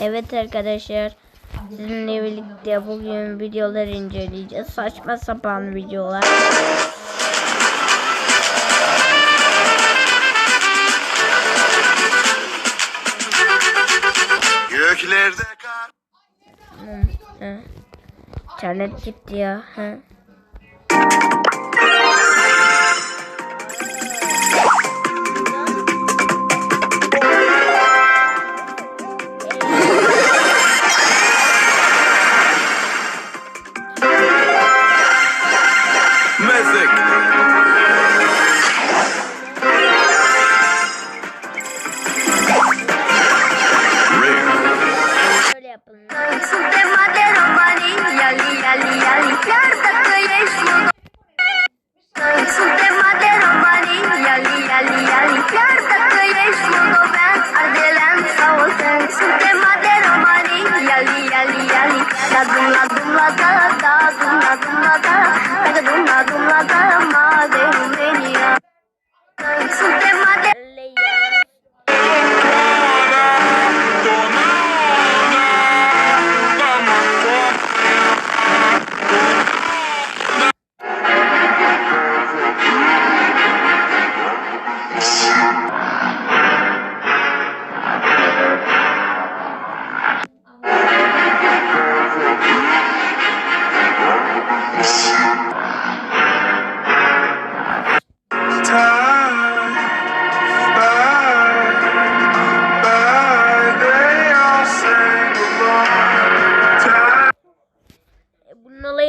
Evet arkadaşlar sizinle birlikte bugün videolar inceleyeceğiz. Saçma sapan videolar. Göklerde kar. İnternet gitti ya. Hı.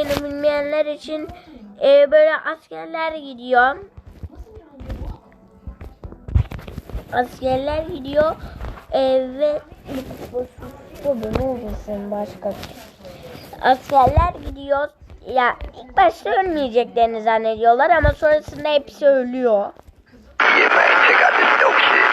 Olayını bilmeyenler için e, böyle askerler gidiyor. Askerler gidiyor e, ve bu, ne olursun başka Askerler gidiyor. Ya ilk başta ölmeyeceklerini zannediyorlar ama sonrasında hepsi ölüyor. Yeah, man, check out this dope shit.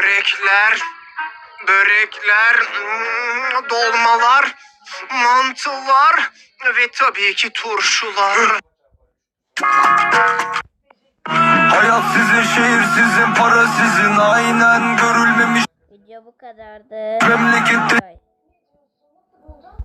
Çörekler, börekler, hmm, dolmalar, mantılar ve tabii ki turşular. Hayat sizin, şehir sizin, para sizin Aynen görülmemiş Video bu kadardı. memlekette.